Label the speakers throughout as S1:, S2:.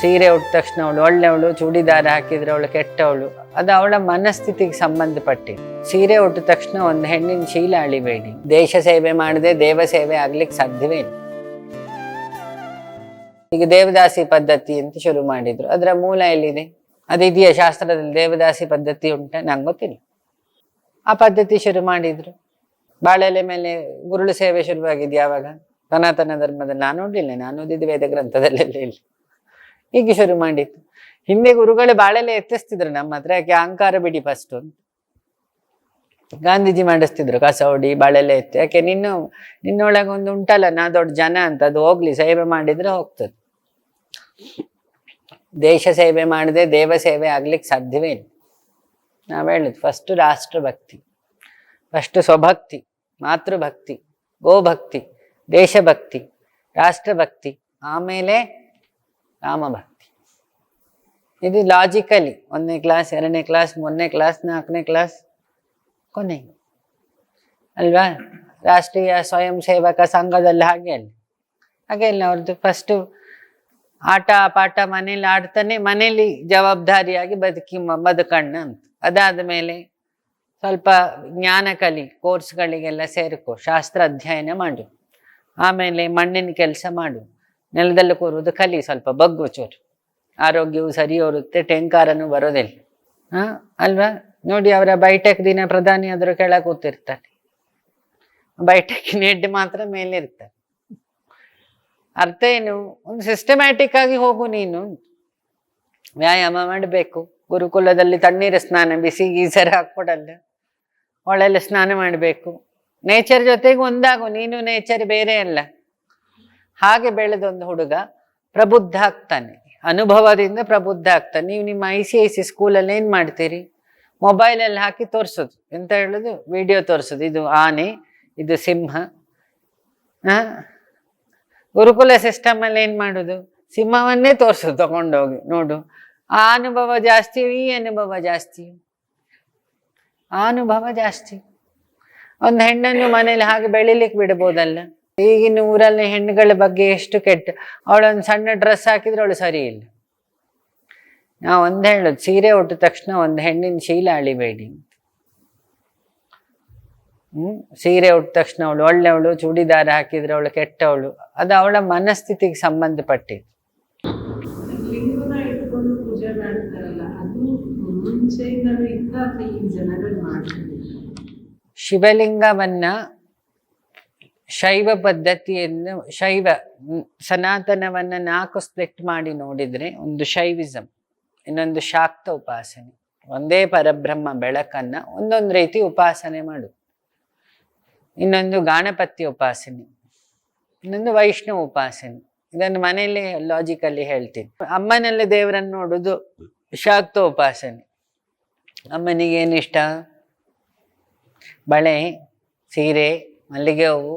S1: ಸೀರೆ ಉಟ್ಟ ತಕ್ಷಣ ಅವಳು ಒಳ್ಳೆಯವಳು ಚೂಡಿದಾರ ಹಾಕಿದ್ರೆ ಅವಳು ಕೆಟ್ಟವಳು. ಅದು ಅವಳ ಮನಸ್ಥಿತಿಗೆ ಸಂಬಂಧಪಟ್ಟಿದ್ದು. ಸೀರೆ ಉಟ್ಟ ತಕ್ಷಣ ಒಂದು ಹೆಣ್ಣಿನ ಶೀಲ ಅಳಿಬೇಡಿ. ದೇಶ ಸೇವೆ ಮಾಡದೆ ದೇವ ಸೇವೆ ಆಗ್ಲಿಕ್ಕೆ ಸಾಧ್ಯವೇ ಇಲ್ಲ. ಈಗ ದೇವದಾಸಿ ಪದ್ಧತಿ ಅಂತ ಶುರು ಮಾಡಿದ್ರು. ಅದರ ಮೂಲ ಎಲ್ಲಿದೆ? ಅದಿದೆಯಾ ಶಾಸ್ತ್ರದಲ್ಲಿ ದೇವದಾಸಿ ಪದ್ಧತಿ ಉಂಟ? ನಂಗೆ ಗೊತ್ತಿಲ್ಲ. ಆ ಪದ್ಧತಿ ಶುರು ಮಾಡಿದ್ರು. ಬಾಳೆಲೆ ಮೇಲೆ ಗುರುಳು ಸೇವೆ ಶುರುವಾಗಿದ್ಯಾವಾಗ ಸನಾತನ ಧರ್ಮದಲ್ಲಿ. ನಾನು ನೋಡ್ಲಿಲ್ಲ. ನಾನು ಓದಿದ್ದು ವೇದ ಗ್ರಂಥದಲ್ಲೆಲ್ಲ ಇಲ್ಲ. ಹೀಗೆ ಶುರು ಮಾಡಿತ್ತು ಹಿಂದೆ ಗುರುಗಳೇ ಬಾಳೆಲೆ ಎತ್ತಿಸ್ತಿದ್ರು ನಮ್ಮ ಹತ್ರ, ಯಾಕೆ ಅಹಂಕಾರ ಬಿಡಿ ಫಸ್ಟ್ ಗಾಂಧೀಜಿ ಮಾಡಿಸ್ತಿದ್ರು ಕಸ ಹೊಡಿ ಬಾಳೆಲೆ ಎತ್ತಿ. ಯಾಕೆ ನಿನ್ನ, ನಿನ್ನೊಳಗೆ ಒಂದು ಉಂಟಲ್ಲ, ನಾ ದೊಡ್ಡ ಜನ ಅಂತ, ಅದು ಹೋಗ್ಲಿ, ಸೇವೆ ಮಾಡಿದ್ರೆ ಹೋಗ್ತದೆ. ದೇಶ ಸೇವೆ ಮಾಡದೆ, ದೇವ ಸೇವೆ ಆಗ್ಲಿಕ್ಕೆ ಸಾಧ್ಯವೇ ಇಲ್ಲ. ನಾವು ಹೇಳುದು ಫಸ್ಟ್ ರಾಷ್ಟ್ರಭಕ್ತಿ ಫಸ್ಟ್ ಸ್ವಭಕ್ತಿ, ಮಾತೃಭಕ್ತಿ, ಗೋಭಕ್ತಿ, ದೇಶಭಕ್ತಿ, ರಾಷ್ಟ್ರಭಕ್ತಿ, ಆಮೇಲೆ ರಾಮಭಕ್ತಿ ಇದು ಲಾಜಿಕಲಿ ಒಂದನೇ ಕ್ಲಾಸ್ ಎರಡನೇ ಕ್ಲಾಸ್ ಮೂರನೇ ಕ್ಲಾಸ್ ನಾಲ್ಕನೇ ಕ್ಲಾಸ್ ಕೊನೆ ಅಲ್ವಾ? ರಾಷ್ಟ್ರೀಯ ಸ್ವಯಂ ಸೇವಕ ಸಂಘದಲ್ಲಿ ಹಾಗೆ ಅಲ್ಲಿ. ಹಾಗೆ ಅಲ್ಲ, ಅವ್ರದ್ದು ಫಸ್ಟು ಆಟ, ಪಾಠ ಮನೇಲಿ ಆಡ್ತಾನೆ, ಮನೇಲಿ ಜವಾಬ್ದಾರಿಯಾಗಿ ಬದುಕಿ ಬದುಕಣ್ಣ ಅಂತ. ಅದಾದ ಮೇಲೆ ಸ್ವಲ್ಪ ಜ್ಞಾನ ಕಲಿ ಕೋರ್ಸ್ಗಳಿಗೆಲ್ಲ ಸೇರಿಕೋ, ಶಾಸ್ತ್ರ ಅಧ್ಯಯನ ಮಾಡು. ಆಮೇಲೆ ಮಣ್ಣಿನ ಕೆಲಸ ಮಾಡು. ನೆಲದಲ್ಲಿ ಕೂರುವುದು ಕಲಿ, ಸ್ವಲ್ಪ ಬಗ್ಗು ಚೂರು. ಆರೋಗ್ಯವು ಸರಿ ಹೋರುತ್ತೆ, ಟೆಂಕಾರನು ಬರೋದಿಲ್ಲ. ಹಾ, ಅಲ್ವಾ? ನೋಡಿ, ಅವರ ಬೈಟೆಕ್ ದಿನ ಪ್ರಧಾನಿ ಆದರೂ ಕೆಳ ಕೂತಿರ್ತಾರೆ. ಬೈಟೆಕ್ಕಿನ ಹೆಡ್ ಮಾತ್ರ ಮೇಲೆ ಇರ್ತಾರೆ ಅರ್ಥ ಏನು? ಒಂದು ಸಿಸ್ಟಮ್ಯಾಟಿಕ್ ಆಗಿ ಹೋಗು ನೀನು. ವ್ಯಾಯಾಮ ಮಾಡಬೇಕು. ಗುರುಕುಲದಲ್ಲಿ ತಣ್ಣೀರು ಸ್ನಾನ ಬಿಸಿ ಗೀಸರ್ ಹಾಕ್ಕೊಡಲ್ಲ. ಹೊಳೆಲ್ಲ ಸ್ನಾನ ಮಾಡಬೇಕು. ನೇಚರ್ ಜೊತೆಗೆ ಒಂದಾಗು. ನೀನು ನೇಚರ್ ಬೇರೆ ಅಲ್ಲ. ಹಾಗೆ ಬೆಳೆದೊಂದು ಹುಡುಗ ಪ್ರಬುದ್ಧ ಆಗ್ತಾನೆ. ಅನುಭವದಿಂದ ಪ್ರಬುದ್ಧ ಆಗ್ತಾನೆ. ನೀವು ನಿಮ್ಮ ಐ ಸಿ ಐ ಸಿ ಸ್ಕೂಲಲ್ಲಿ ಏನು ಮಾಡ್ತೀರಿ? ಮೊಬೈಲಲ್ಲಿ ಹಾಕಿ ತೋರಿಸೋದು. ಎಂತ ಹೇಳೋದು? ವಿಡಿಯೋ ತೋರಿಸೋದು. ಇದು ಆನೆ, ಇದು ಸಿಂಹ? ಗುರುಕುಲ ಸಿಸ್ಟಮ್ ಅಲ್ಲಿ ಏನ್ ಮಾಡುದು? ಸಿಂಹವನ್ನೇ ತೋರಿಸೋದು, ತಗೊಂಡೋಗಿ. ನೋಡು. ಆ ಅನುಭವ ಜಾಸ್ತಿ, ಈ ಅನುಭವ ಜಾಸ್ತಿ. ಆ ಅನುಭವ ಜಾಸ್ತಿ. ಒಂದು ಹೆಣ್ಣನ್ನು ಮನೇಲಿ ಹಾಗೆ ಬೆಳಿಲಿಕ್ಕೆ ಬಿಡ್ಬೋದಲ್ಲ? ಈಗಿನ ಊರಲ್ಲಿ ಹೆಣ್ಣುಗಳ ಬಗ್ಗೆ ಎಷ್ಟು ಕೆಟ್ಟ. ಅವಳೊಂದು ಸಣ್ಣ ಡ್ರೆಸ್ ಹಾಕಿದ್ರೆ ಅವಳು ಸರಿ ಇಲ್ಲ. ನಾವು ಒಂದು ಹೇಳೋದು ಸೀರೆ ಉಟ್ಟ ತಕ್ಷಣ ಒಂದು ಹೆಣ್ಣಿನ ಶೀಲ ಅಳಿಬೇಡಿ ಹ್ಮ್? ಸೀರೆ ಉಟ್ಟ ತಕ್ಷಣ ಅವಳು ಒಳ್ಳೆಯವಳು ಚೂಡಿದಾರ ಹಾಕಿದ್ರೆ ಅವಳು ಕೆಟ್ಟವಳು. ಅದು ಅವಳ ಮನಸ್ಥಿತಿಗೆ ಸಂಬಂಧಪಟ್ಟಿದ್ದು. ಶಿವಲಿಂಗವನ್ನ ಶೈವ ಪದ್ಧತಿಯನ್ನು, ಶೈವ ಸನಾತನವನ್ನು ನಾಲ್ಕು ಸ್ಪ್ಲಿಟ್ ಮಾಡಿ ನೋಡಿದ್ರೆ ಒಂದು ಶೈವಿಸಮ್ ಇನ್ನೊಂದು ಶಾಕ್ತ ಉಪಾಸನೆ. ಒಂದೇ ಪರಬ್ರಹ್ಮ ಬೆಳಕನ್ನ ಒಂದೊಂದು ರೀತಿ ಉಪಾಸನೆ ಮಾಡು. ಇನ್ನೊಂದು ಗಾಣಪತ್ಯ ಉಪಾಸನೆ, ಇನ್ನೊಂದು ವೈಷ್ಣವ ಉಪಾಸನೆ. ಇದನ್ನು ಮನೆಯಲ್ಲಿ ಲಾಜಿಕಲ್ಲಿ ಹೇಳ್ತೀನಿ. ಅಮ್ಮನಲ್ಲಿ ದೇವರನ್ನು ನೋಡೋದು ಶಾಕ್ತ ಉಪಾಸನೆ. ಅಮ್ಮನಿಗೆ ಏನಿಷ್ಟ ಬಳೆ, ಸೀರೆ, ಮಲ್ಲಿಗೆ ಹೂವು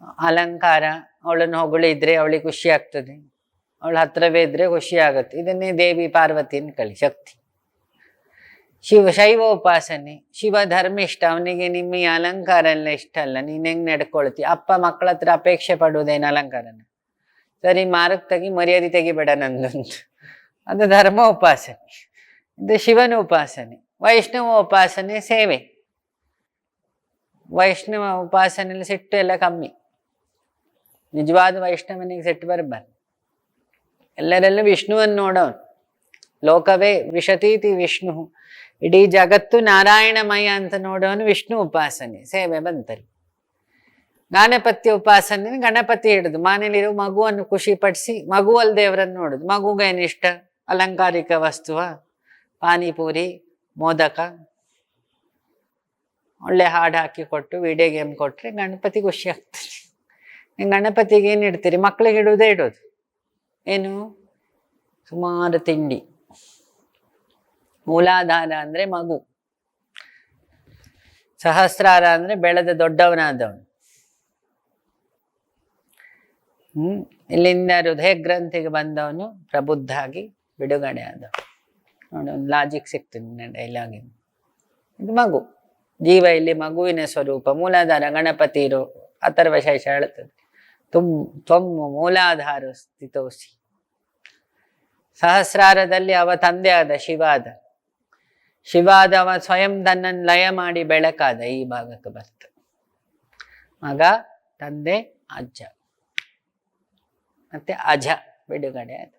S1: ಅಲಂಕಾರ, ಅವಳನ್ನು ಹೊಗಳಿದ್ರೆ ಅವಳಿಗೆ ಖುಷಿ ಆಗ್ತದೆ. ಅವಳ ಹತ್ರವೇ ಇದ್ರೆ ಖುಷಿ ಆಗುತ್ತೆ. ಇದನ್ನೇ ದೇವಿ ಪಾರ್ವತಿ ಕಳಿ, ಶಕ್ತಿ. ಶಿವ, ಶೈವ ಉಪಾಸನೆ. ಶಿವ ಧರ್ಮಿಷ್ಠ ಅವನಿಗೆ ನಿಮ್ಮ ಅಲಂಕಾರ ಎಲ್ಲ ಇಷ್ಟ ಅಲ್ಲ. ನೀನು ಹೆಂಗೆ ನಡ್ಕೊಳ್ತಿ? ಅಪ್ಪ ಮಕ್ಕಳ ಹತ್ರ ಅಪೇಕ್ಷೆ ಪಡುವುದೇನು ಅಲಂಕಾರನ? ಸರಿ ಮಾರಕ್ ತೆಗಿ, ಮರ್ಯಾದೆ ತೆಗಿಬೇಡ ನಂದೊಂದು. ಅದು ಧರ್ಮ ಉಪಾಸನೆ. ಇದು ಶಿವನ ಉಪಾಸನೆ. ವೈಷ್ಣವ ಉಪಾಸನೆ ಸೇವೆ. ವೈಷ್ಣವ ಉಪಾಸನೆಯಲ್ಲಿ ಸಿಟ್ಟು ಎಲ್ಲ ಕಮ್ಮಿ. ನಿಜವಾದ ವೈಷ್ಣವನಿಗೆ ಸೆಟ್ ಬರಬಾರ್ದು. ಎಲ್ಲರಲ್ಲೂ ವಿಷ್ಣುವನ್ನು ನೋಡೋನು. ಲೋಕವೇ ವಿಶತೀತಿ ವಿಷ್ಣು. ಇಡೀ ಜಗತ್ತು ನಾರಾಯಣಮಯ ಅಂತ ನೋಡೋನು ವಿಷ್ಣು ಉಪಾಸನೆ, ಸೇವೆ ಬಂತರು ಗಾಣಪತಿ ಉಪಾಸನೆ ಗಣಪತಿ ಹಿಡಿದು ಮನೇಲಿರೋ ಮಗುವನ್ನು ಖುಷಿ ಪಡಿಸಿ ಮಗುವಲ್ಲಿ ದೇವರನ್ನು ನೋಡುದು. ಮಗುಗೇನಿಷ್ಟ ಅಲಂಕಾರಿಕ ವಸ್ತುವ, ಪಾನಿಪೂರಿ, ಮೋದಕ. ಒಳ್ಳೆ ಹಾಡು ಹಾಕಿ ಕೊಟ್ಟು ವಿಡಿಯೋ ಗೇಮ್ ಕೊಟ್ಟರೆ ಗಣಪತಿ ಖುಷಿ ಆಗ್ತದೆ. ಗಣಪತಿಗೆ ಏನು ಇಡ್ತೀರಿ? ಮಕ್ಕಳಿಗೆ ಇಡುವುದೇ ಇಡೋದು ಏನು? ಸುಮಾರು ತಿಂಡಿ. ಮೂಲಾಧಾರ ಅಂದ್ರೆ ಮಗು. ಸಹಸ್ರಾರ ಅಂದ್ರೆ ಬೆಳೆದ ದೊಡ್ಡವನಾದವನು. ಹ್ಮ್? ಇಲ್ಲಿಂದ ಹೃದಯ ಗ್ರಂಥಿಗೆ ಬಂದವನು ಪ್ರಬುದ್ಧ ಆಗಿ ಬಿಡುಗಡೆ ಆದವನು. ನೋಡಿ, ಒಂದು ಲಾಜಿಕ್ ಸಿಗ್ತದೆ ಡೈಲಾಗಿ ಇದು. ಮಗು. ಜೀವ ಇಲ್ಲಿ ಮಗುವಿನ ಸ್ವರೂಪ. ಮೂಲಾಧಾರ ಗಣಪತಿ ಇರೋ ಅಥರ್ವಶೇಷ ಹೇಳ್ತದೆ ತುಮ್ ತ್ವಂ ಮೂಲಾಧಾರ ಸ್ಥಿತೋಸಿ ಸಹಸ್ರಾರದಲ್ಲಿ ಅವ ತಂದೆ ಆದ ಶಿವಾದ ಶಿವ ಅವ ಸ್ವಯಂ ತನ್ನನ್ನು ಲಯ ಮಾಡಿ ಬೆಳಕಾದ ಈ ಭಾಗಕ್ಕೆ ಬರ್ತ. ಮಗ, ತಂದೆ, ಅಜ್ಜ. ಮತ್ತೆ ಅಜ ಬಿಡುಗಡೆ ಆದ